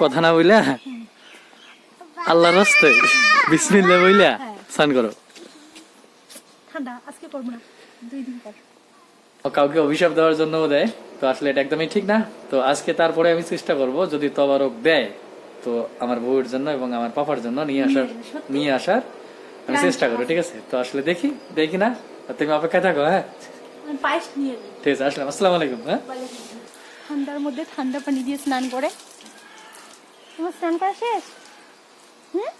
কথা না বইলা? আল্লাহর রাস্তায়। বিসমিল্লা বইলা। স্নান করো। ঠান্ডা আজকে করব না। দুই দিন পর। কাউকে অভিশাপ দেওয়ার জন্য দেয়। তো আসলে এটা একদমই ঠিক না। তো আজকে তারপরে আমি চেষ্টা করব যদি তবারক দেয় তো আমার বউয়ের জন্য এবং আমার পাপার জন্য নিয়ে আসার নিয়ে আসার আমি চেষ্টা করব ঠিক আছে? তো আসলে দেখি দেখি না। তুমি অপেক্ষায় থাকো হ্যাঁ? ঠিক আছে আসলাম। আসসালামু আলাইকুম হ্যাঁ? ঠান্ডার মধ্যে ঠান্ডা পানি দিয়ে স্নান করে। তোমার স্নান করা শেষ? হুম?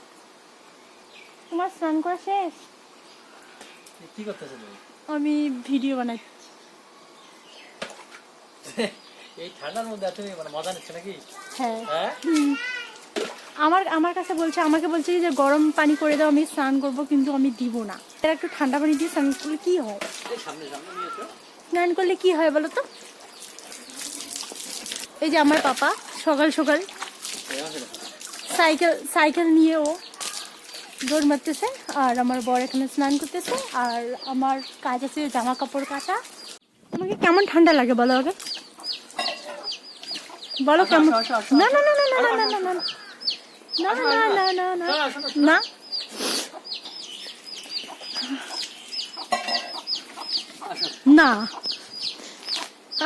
তোমার স্নান করা শেষ? কি করতেছো তুমি? আমি ভিডিও বানাচ্ছি। এই ঠান্ডার মধ্যে তুমি মানে মজা নিচ্ছ নাকি? হ্যাঁ। হ্যাঁ। আমার আমার কাছে বলছে আমাকে বলছে যে গরম পানি করে দাও আমি স্নান করব কিন্তু আমি দিব না। এর একটু ঠান্ডা পানি দিয়ে স্নান করলে কি হয়? এই সামনে সামনে নিয়ে এসো। স্নান করলে কি হয় বলো তো? এই যে আমার পাপা সকাল সকাল। সাইকেল সাইকেল নিয়ে ও দৌড় মারতেছে আর আমার বর এখানে স্নান করতেছে আর আমার কাজ আছে জামা কাপড় কাচা তোমাকে কেমন ঠান্ডা লাগে বলো আগে? বলো কেমন না না না না না না না না না। না না না না না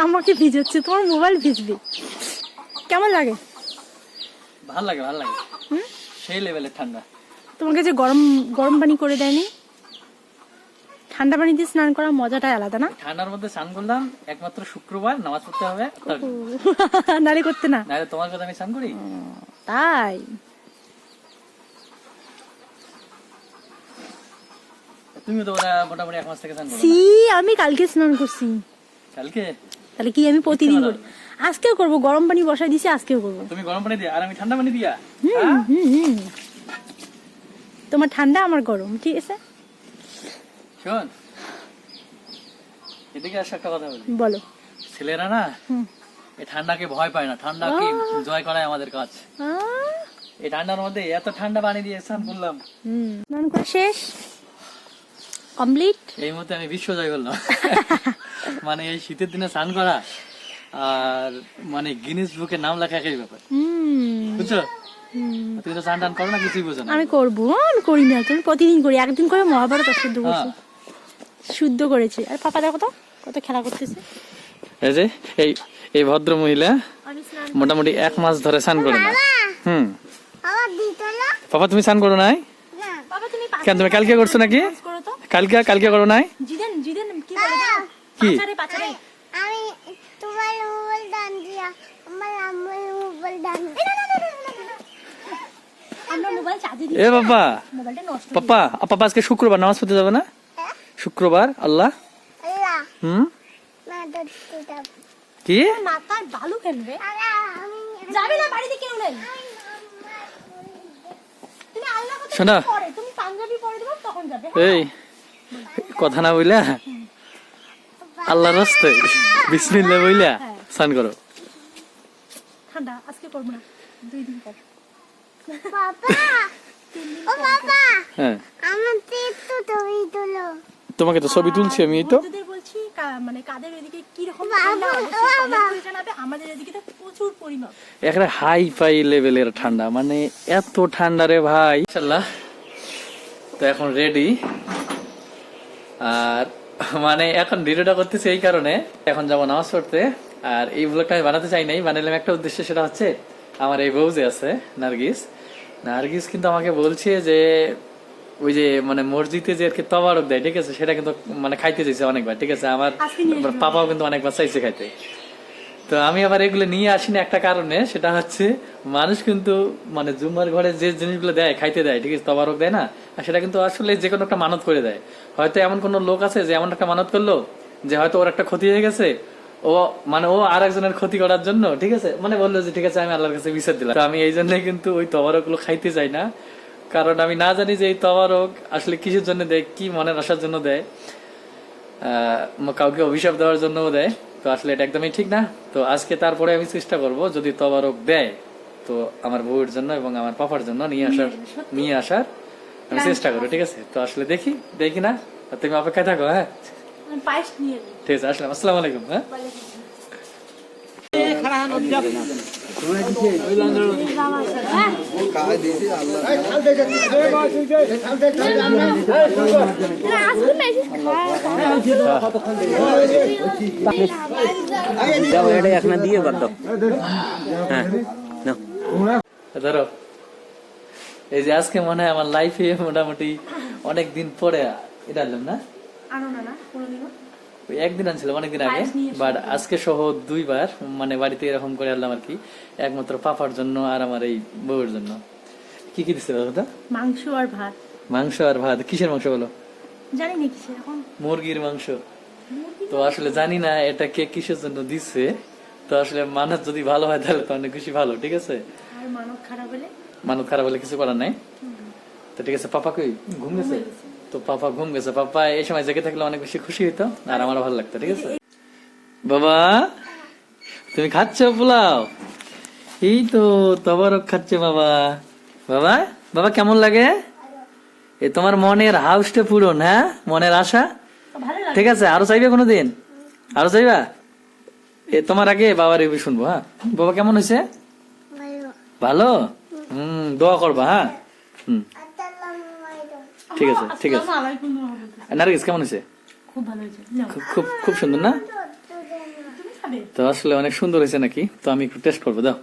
আমাকে ভিজাচ্ছে তোমার মোবাইল ভিজবে। কেমন লাগে? ভালো লাগে ভালো লাগে। সেই লেভেলের ঠান্ডা। তোমাকে যে গরম গরম পানি করে দেয়নি? ঠান্ডা পানি দিয়ে স্নান করার মজাটাই আলাদা না? ঠান্ডার মধ্যে স্নান করলাম একমাত্র শুক্রবার নামাজ পড়তে হবে নারে করতে না? তোমার কথা আমি স্নান করি? তাই? তুমি তো মোটামুটি এক মাস থেকে স্নান করো সি আমি কালকে স্নান করছি। কালকে? তাহলে কি আমি প্রতিদিন করি? আজকেও করব গরম পানি বসাই দিছি আজকেও করব। তুমি গরম পানি দিয়া আর আমি ঠান্ডা পানি দিয়া? হুম তোমার ঠান্ডা আমার গরম ঠিক আছে? শোন এদিকে আসো একটা কথা বলি। বলো। ছেলেরা না এই ঠান্ডাকে ভয় পায় না ঠান্ডাকে জয় করাই আমাদের কাজ। এই ঠান্ডার মধ্যে এত ঠান্ডা পানি দিয়ে স্নান করলাম। হুম স্নান করা শেষ? কমপ্লিট এই মুহূর্তে আমি বিশ্ব জয় করলাম মানে এই শীতের দিনে স্নান করা আর মানে গিনেস বুকে নাম লেখা একই ব্যাপার। হুম। বুঝছ? তুমি তো স্নান টান করো না কিছুই বোঝো না। আমি করব আমি করি না তুমি প্রতিদিন করি। একদিন করে মহাভারত অশুদ্ধ হ্যাঁ। করছি। শুদ্ধ করেছি। আর পাপা দেখো তো কত খেলা করতেছে। এই যে এই এই ভদ্র মহিলা মোটামুটি এক মাস ধরে স্নান করে না। হুম। পাপা তুমি স্নান করো নাই? না। বাবা তুমি কেন তুমি কালকে করছ নাকি? কালকে কালকে করো নাই? জিদেন জিদেন কি বলে কি? পাচারে পাচারে। আমি তোমার মোবাইল দান দিয়া আমার আমার মোবাইল দান আমরা মোবাইল চার্জে দিই এ বাবা মোবাইলটা নষ্ট পাপা আ, পাপা আজকে শুক্রবার নামাজ পড়তে যাবে না? শুক্রবার আল্লাহ। আল্লাহ। হুম? না ধরতে যাব। কি? মাথায় বালু ফেলবে যাবে না বাড়িতে কেউ নেই। তুমি আল্লাহ কথা শোনা। তুমি পাঞ্জাবি পরে দেবো তখন যাবে এই কথা না বইলা? আল্লাহর রাস্তায়। বিসমিল্লা বইলা। স্নান করো। ঠান্ডা আজকে করব না। দুই দিন পর। বাবা! ও বাবা! হ্যাঁ। তোমাকে তো ছবি তুলছি আমি তো। বলছি মানে কাদের এদিকে কি রকম ঠান্ডা অবশ্যই বাবা। comment করে জানাবে। আমাদের এদিকে তো প্রচুর পরিমাপ একটা হাই ফাই লেভেলের ঠান্ডা। মানে এত ঠান্ডা রে ভাই। তো এখন রেডি আর মানে এখন ভিডিওটা করতেছি এই কারণে এখন যাব নামাজ পড়তে। আর এই ব্লগটা আমি বানাতে চাই নাই বানালাম একটা উদ্দেশ্য সেটা হচ্ছে আমার এই বউ যে আছে নার্গিস। নার্গিস কিন্তু আমাকে বলছে যে ওই যে মানে মসজিদে যে আর কি তবারক দেয় ঠিক আছে? সেটা কিন্তু মানে খাইতে চাইছে অনেকবার ঠিক আছে? আমার। পাপাও কিন্তু অনেকবার চাইছে খাইতে। তো আমি আবার এগুলো নিয়ে আসি না একটা কারণে সেটা হচ্ছে মানুষ কিন্তু মানে জুম্মার ঘরে যে জিনিসগুলো দেয় খাইতে দেয় ঠিক আছে তবারক দেয় না আর সেটা কিন্তু আসলে যে কোনো একটা মানত করে দেয়। হয়তো এমন কোনো লোক আছে যে এমন একটা মানত করল যে হয়তো ওর একটা ক্ষতি হয়ে গেছে ও মানে ও আর একজনের ক্ষতি করার জন্য ঠিক আছে মানে বলল যে ঠিক আছে আমি আল্লাহর কাছে বিচার দিলাম। তো আমি এই জন্য কিন্তু ওই তবারকগুলো খাইতে চাই না কারণ আমি না জানি যে এই তবারক আসলে কিসের জন্য দেয় কি মনের আসার জন্য দেয় আহ, কাউকে অভিশাপ দেওয়ার জন্য দেয়। তো আসলে এটা একদমই ঠিক না। তো আজকে তারপরে আমি চেষ্টা করব যদি তবারক দেয় তো আমার বউয়ের জন্য এবং আমার পাপার জন্য নিয়ে আসার নিয়ে আসার আমি চেষ্টা করব ঠিক আছে? তো আসলে দেখি দেখি না। আর তুমি অপেক্ষায় থাকো হ্যাঁ? ঠিক আছে আসলাম। আসসালামু আলাইকুম হ্যাঁ? দাও দিয়ে বাদ ধরো। এই যে আজকে মনে হয় আমার লাইফে মোটামুটি অনেক দিন পরে এটা না? আনো না না ওই একদিন আনছিলাম অনেকদিন আগে বাট আজকে সহ দুইবার মানে বাড়িতে এরকম করে আনলাম আর কি একমাত্র পাপার জন্য আর আমার এই বউয়ের জন্য। কি কি দাদা? মাংস আর ভাত। মাংস আর ভাত কিসের মাংস বলো? জানি না কি সেরকম মুরগির মাংস। তো আসলে জানি না এটা কে কিসের জন্য দিচ্ছে তো আসলে মানুষ যদি ভালো হয় তাহলে তো অনেক বেশি ভালো ঠিক আছে? আর মানব খারাপ হলে? মানুষ খারাপ হলে কিছু করার নাই। তো ঠিক আছে পাপা কই? ঘুম গেছে। তো পাপা ঘুম গেছে। পাপা এই সময় জেগে থাকলে অনেক বেশি খুশি হইতো আর আমারও ভালো লাগতো ঠিক আছে? বাবা তুমি খাচ্ছ পোলাও? এই তো তবরক খাচ্ছে বাবা। বাবা বাবা কেমন লাগে? এ তোমার মনের হাউসটা পূরণ হ্যাঁ? মনের আশা? ঠিক আছে আরও চাইবে কোনোদিন? আরও চাইবা? এ তোমার আগে বাবার রিভিউ শুনব হ্যাঁ? বাবা কেমন হয়েছে ভালো? হুম দোয়া করবা হ্যাঁ? হুম। ঠিক আছে ঠিক আছে। নার্গিস কেমন হয়েছে খুব ভালো হয়েছে। খুব খুব সুন্দর না? তো আসলে অনেক সুন্দর হয়েছে নাকি? তো আমি একটু টেস্ট করব দাও।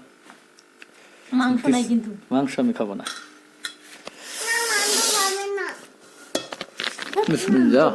মাংস নাই কিন্তু। মাংস আমি খাব না। না